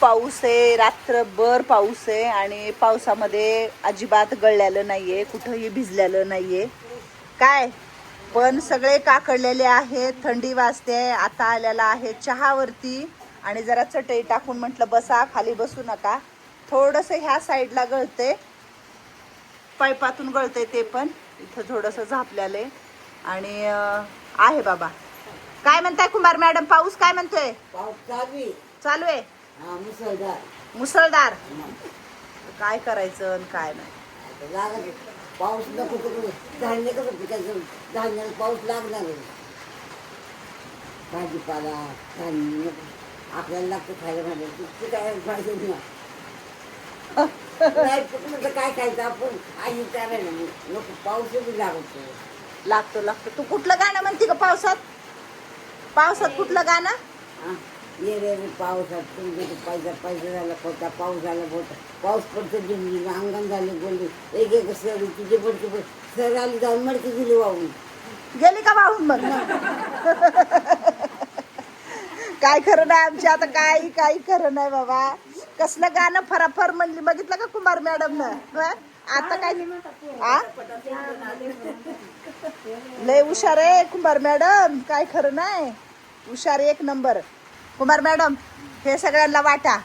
पाऊस आहे रात्रभर पाऊस आहे आणि पावसामध्ये अजिबात गळलेलं नाहीये कुठंही भिजलेलं नाहीये. काय? पण सगळे काकडलेले आहेत थंडी वाजते आता आलेला आहे चहावरती. आणि जरा चटई टाकून म्हटलं बसा खाली बसू नका. थोडंसं ह्या साईडला गळते पाईपातून गळते ते पण. इथं थोडंसं झापलेलं आहे. आणि आहे बाबा. काय म्हणताय कुमार मॅडम? पाऊस काय म्हणतोय? पाऊस चालू आहे. मुसळधार. मुसळधार. काय करायचं आणि काय नाही. लागत. पाऊस नको धान्य कसं पिकायचं? धान्याला पाऊस लागणार आहे. भाजीपाला धान्य. आपल्याला लागतं खायला ते काय पाहिजे ना नाही पिकलं तर काय खायचं? आपण आई नाही. नको पाऊसही लागतो. लागतो लागतो. तू कुठलं गाणं म्हणते का पावसात? पावसात कुठलं गाणं? हा. ये रे पावसात तुमचे पैसा पैसा झाला पोता पाऊस झाला पोता पाऊस पडतो जिंकली अंगण झाले बोलली. एक एक सर तुझे पडते पण सर आली जाऊन मडकी दिली वाहून. गेली का वाहून मग? काय खरं नाही आमची आता काही काही खरं नाही बाबा. कसलं गाणं फराफर म्हणली बघितलं का कुमार मॅडम न आता काय? लय हुशार आहे कुमार मॅडम काय खरं नाही. हुशार एक नंबर. कुमार मॅडम हे सगळ्यांना वाटा.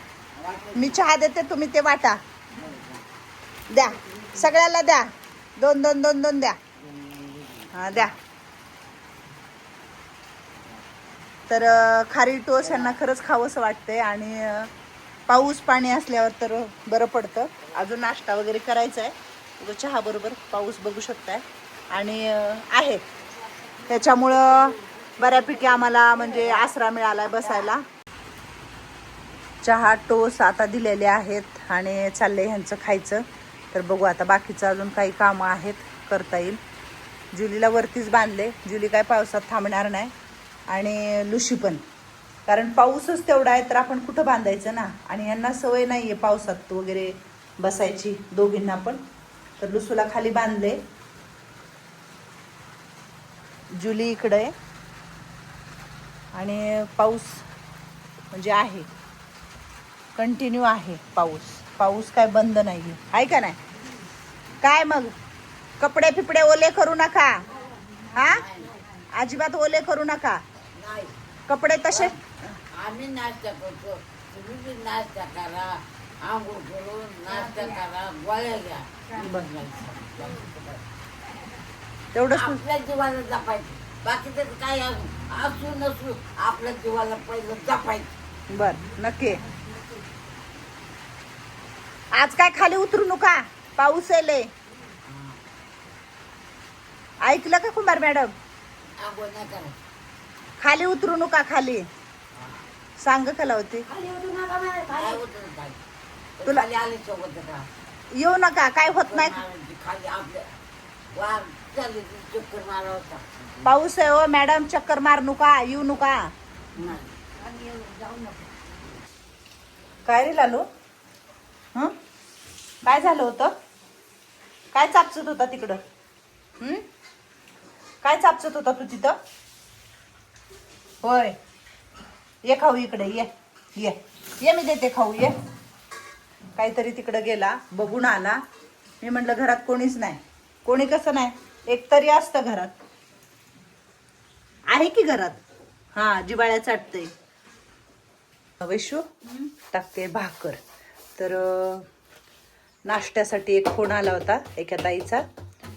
मी चहा देते तुम्ही ते वाटा. द्या. सगळ्याला द्या. दोन दोन दोन दोन द्या. हा द्या. तर खारी टोस यांना खरंच खावंसं वाटतंय आणि पाऊस पाणी असल्यावर तर बरं पडतं. अजून नाश्ता वगैरे करायचा आहे चहा बरोबर पाऊस बघू शकताय. आणि आहे. त्याच्यामुळं बऱ्यापैकी आम्हाला म्हणजे आसरा मिळाला बसायला. चहा टोस आता दिलेले आहेत आणि चाललंय ह्यांचं खायचं. तर बघू आता बाकीचं अजून काही कामं आहेत करता येईल. जुलीला वरतीच बांधले. जुली काय पावसात थांबणार नाही. आणि लुशी पण. कारण पाऊसच तेवढा आहे तर आपण कुठं बांधायचं ना? आणि यांना सवय नाही आहे पावसात वगैरे बसायची दोघींना पण. तर लुसूला खाली बांधले. जुली इकडे आहे. आणि पाऊस म्हणजे आहे. कंटिन्यू आहे पाऊस. पाऊस काय बंद नाही आहे का नाही? काय मग? कपडे फिपडे ओले करू नका. हा? अजिबात ओले करू नका. नाही. कपडे तसे? आम्ही नाश्ता करतो. तुम्ही बी नाश्ता करा. आंघोळ करून नाश्ता करा. गोळ्या घ्या. तेवढंच आपल्या जीवाला जपायचं. बाकीचं काय असू नसू आपल्या जीवाला पहिलं जपायचं. बर नक्की. आज काय खाली उतरू नका? पाऊस येले ऐकलं का कुमार मॅडम? आंघोळ नाही करायचं खाली उतरू नका खाली. सांग कला होती. काय होतं ना काय तुला- आले सोबत येऊ नका काय होत नाही. खाली आपल्या वार चालले चक्कर मारा होता. पाऊस आहे हो मॅडम चक्कर मार नका येऊ नका. नाही. जाऊ नका. काय रे लालू? हं? काय झालं होतं? काय चापचत होता तिकडं? हं? काय चापचत होता तू तिथं? होय. ये खाऊ इकडे ये ये. ये मी देते खाऊ ये. काहीतरी तिकडं गेला बघून आला. मी म्हटलं घरात कोणीच नाही. कोणी कसं नाही? एक तरी असतं घरात. आहे की घरात? हा जिवाळ्या चाटते वैशू टाकते भाकर. तर अं, नाश्त्यासाठी एक फोन आला होता एका ताईचा.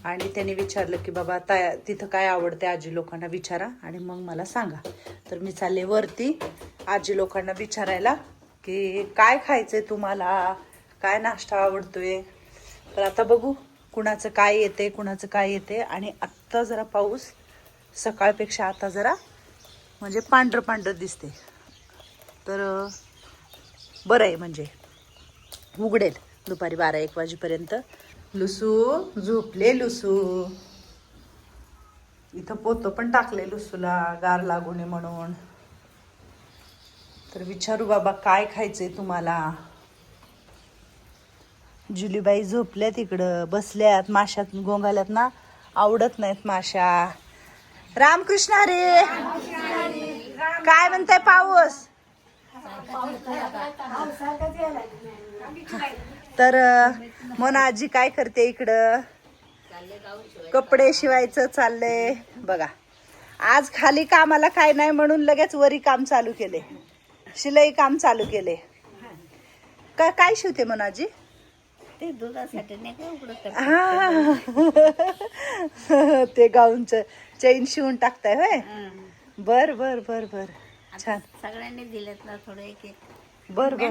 आणि त्याने विचारलं की बाबा ता तिथं काय आवडते आजी लोकांना विचारा आणि मग मला सांगा. तर मी चालले वरती आजी लोकांना विचारायला की काय खायचंय तुम्हाला? काय नाश्ता आवडतोय? तर आता बघू. कुणाचं काय येते कुणाचं काय येते आणि आत्ता जरा पाऊस सकाळपेक्षा आता जरा म्हणजे पांढरं पांढरं दिसते तर बरं आहे म्हणजे. उघडेल दुपारी बारा एक वाजेपर्यंत. लुसू झोपले लुसू. इथं पोतं पण टाकले लुसूला गार लागू नये म्हणून. तर विचारू बाबा काय खायचंय तुम्हाला? जुलीबाई झोपल्या तिकडं बसल्यात माशात गोंगाल्यात ना आवडत नाहीत माशा रामकृष्ण हरे! काय म्हणताय पाऊस? तर मन आजी काय करते इकडं? कपडे शिवायचं चाललंय. बघा आज खाली कामाला काय नाही म्हणून लगेच वरी काम चालू केले. शिलाई काम चालू केले. का काय शिवते मोनाजी ते दुधासाठी नाही का उघडत हा ते गाऊनच चेन शिवून टाकताय होय? बर बर बर बर. छान. सगळ्यांनी दिलेत ना थोडं एक एक. बर बर.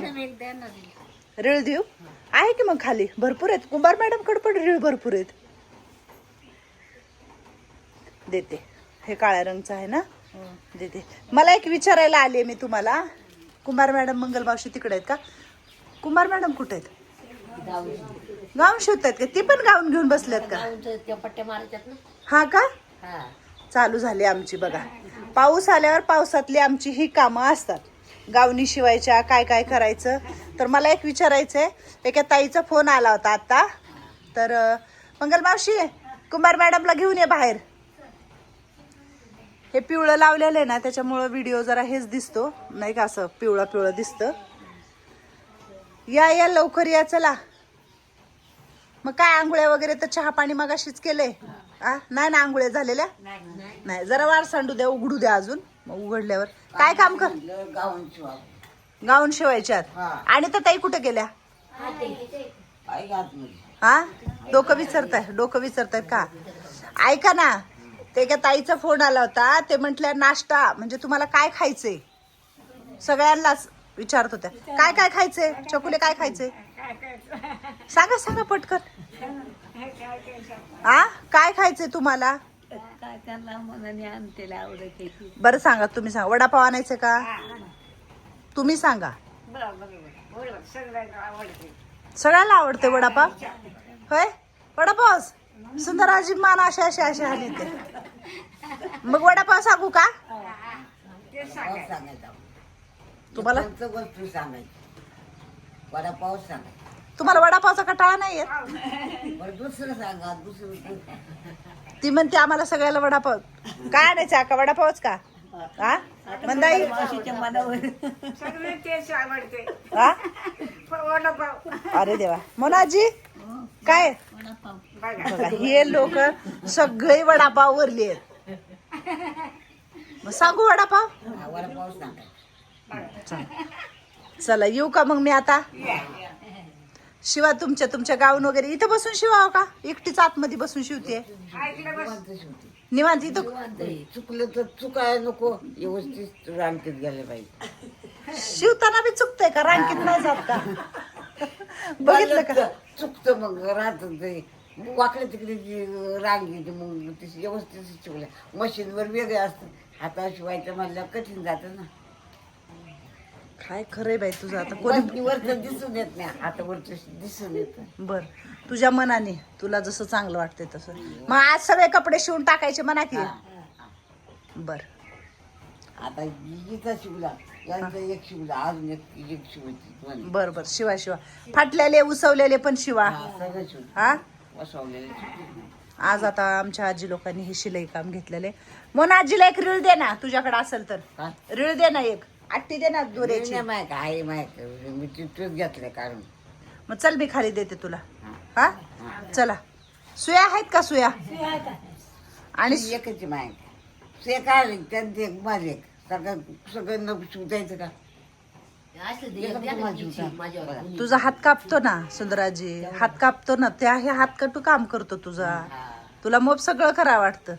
रिळ देऊ? आहे की मग खाली? भरपूर आहेत. कुंभार मॅडमकडे पण रिळ भरपूर आहेत. देते. हे काळ्या रंगचं आहे ना? देते. मला एक विचारायला आले मी तुम्हाला. कुंभार मॅडम मंगल मावशी तिकडे आहेत का? कुंभार मॅडम कुठे आहेत? गाऊन शिवतायत का? ती पण गाऊन घेऊन बसल्यात का? त्या पट्ट्या मारायच्यात ना. हा का? हा. चालू झाली आमची बघा. पाऊस आल्यावर पावसातली आमची ही कामं असतात. गावणी शिवायच्या काय काय करायचं. तर मला एक विचारायचं आहे एका ताईचा फोन आला होता आता. तर मंगल मावशी कुंभार मॅडमला घेऊन ये बाहेर. हे पिवळं लावलेलं आहे ना त्याच्यामुळं व्हिडिओ जरा हेच दिसतो. नाही का असं पिवळं पिवळं दिसतं. या या लवकर या चला. मग काय आंघोळ्या वगैरे तर चहा पाणी मगाशीच केले आ? नाही ना आंघोळ्या झालेल्या? नाही जरा वार सांडू द्या उघडू द्या अजून. मग उघडल्यावर. काय काम कर? गाऊन शिवा गाऊन शिवायच्यात. आणि तर ताई कुठे गेल्या? हा? डोकं विचारताय डोकं विचारताय का? ऐका ना ते का ताईचा फोन आला होता ते म्हटल्या नाश्ता म्हणजे तुम्हाला काय खायचंय? सगळ्यांनाच विचारत होत्या. काय काय खायचंय? चकुले काय खायचंय? सांगा सांगा पटकन. आ? काय खायचंय तुम्हाला? काय त्यांना मनाने आणतेला आवडते. बरं सांगा तुम्ही सांगा. वडापाव आणायचं का? तुम्ही सांगा. सगळ्याला आवडते. वडापाव? होय? वडापाव? सुंदर आजी मान अशा अशा अशा आली ते. मग वडापाव सांगू का? सांगायचा तुम्हाला? वस्तू सांगायची. वडापाव सांगायचा. तुम्हाला वडापावचा कटाळा नाही येत बरं दुसरं सांगा दुसरं ती म्हणते आम्हाला सगळ्याला वडापाव. काय आणायचं का वडापावच का? हा? मंदाई? मावशीच्या मनावर सगळे तेच आवडते. हा? वडापाव. अरे देवा. मोनाजी काय? वडापाव बघा बघा हे लोक सगळे वडापाव वरले आहेत. मग सांगू वडापाव? हा, वडापाव सांगायचा चला. येऊ का मग मी आता? शिवा तुमच्या तुमच्या गाऊन वगैरे. इथं बसून शिवावं का? एकटीच आतमध्ये बसून शिवते निवांत इथं. चुकलं तर चुकाय नको. व्यवस्थित रांगेत गेले पाहिजे शिवताना बी चुकतंय का? रांकीत नाही जात का? बघितलं का? चुकतं मग राहत वाकडे तिकडे रांग येते मग व्यवस्थित शिवल्या. मशीनवर वेगळे असतं. हाता शिवायचं म्हणलं कठीण जातं ना. काय खरंय बाई तुझं? आता कोणी वरच दिसून येत नाही. हातावरच दिसून येत. बर. तुझ्या मनाने. तुला जसं चांगलं वाटतंय तसं. मग आज सगळे कपडे शिवून टाकायचे म्हणा की. बर. आता हिचा शिवला. यांचा एक शिवला. अजून एक एक शिवायची दोन. बर बर. शिवा शिवा. फाटलेले उसवलेले पण शिवा. हा, सगळं शिवलं. हा? वसवलेलं शिवलं. आज आता आमच्या आजी लोकांनी हे शिलाई काम घेतलेले. म्हणून आजीला एक रीळ दे ना. तुझ्याकडे असेल तर. काय? रीळ दे ना एक. आट्टी दे ना दोऱ्याची. नाही माहीत आहे माहीत मी तिथूच घेतलंय कारण मग चल मी खाली देते तुला. हा. चला. सुया आहेत का सुया? आणि आणि एकच माहीत ते काय त्यांचे एक माझे एक. सगळं सगळं न शिवतायचं का. तुझा हात कापतो ना सुंदराजी. हात कापतो ना त्या हे हात कटू काम करतो तुझा. तुला मोप सगळं खरा वाटतं.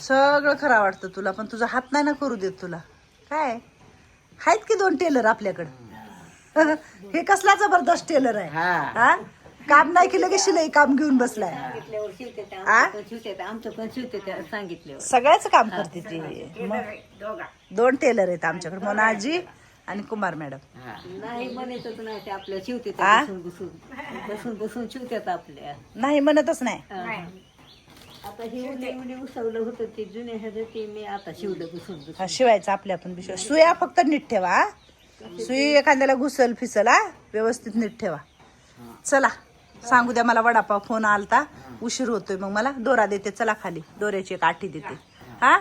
सगळं खरा वाटतं तुला पण तुझा हात नाही ना करू देत तुला. काय? आहेत की दोन टेलर आपल्याकडं? हे कसला जबरदस्त टेलर आहे. हा. हा? काम नाही केलं की शिलाई काम घेऊन बसलाय. सांगितल्यावर शिवते त्या, आ? आमचं पण शिवते त्या, आमचं पण शिवते त्या सांगितल्यावर. सगळ्याच काम करते ती. मग दोन टेलर आहेत आमच्याकडे मोनाजी आणि कुमार मॅडम. हा. नाही म्हणतच नाही ते आपल्या शिवते आ? बसून बसून. बसून बसून शिवतात आपल्या. नाही म्हणतच नाही. हा. आता ही उली उली उसवलं होतं ते जुने ह्याचं ते मी आता शिवलं बसून बसून हा शिवायचं आपल्या आपण पिशव्या सुया फक्त नीट ठेवा हा? सुई एखाद्याला घुसल फिसल हा व्यवस्थित नीट ठेवा. चला सांगू द्या मला वडापाव फोन आलता उशीर होतोय मग मला दोरा देते चला खाली दोऱ्याची एक आठी देते. हा?